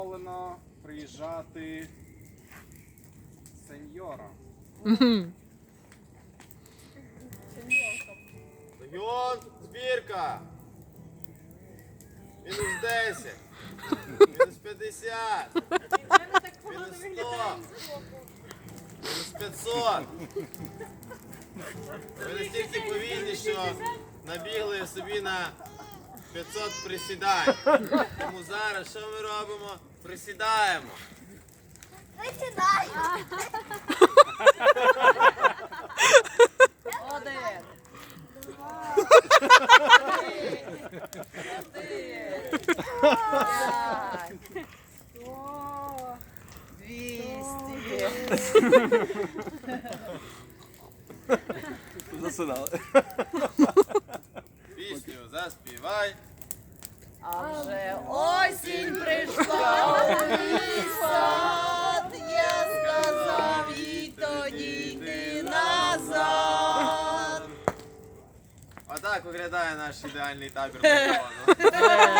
дозволено приїжджати сеньорам. Мгм. Легіон, збірка. Мінус 10. Мінус 50. Мінус 100. Мінус 500. Ви настільки повільні, що набігли собі на 500 присідань. Тому зараз що ми робимо? Присідаємо. Один. П'ять. Двісті. Засинали. Заспівай. А вже осінь прийшла у мій сад, я сказав їй тоді йти назад. Отак виглядає наш ідеальний табір. Файно.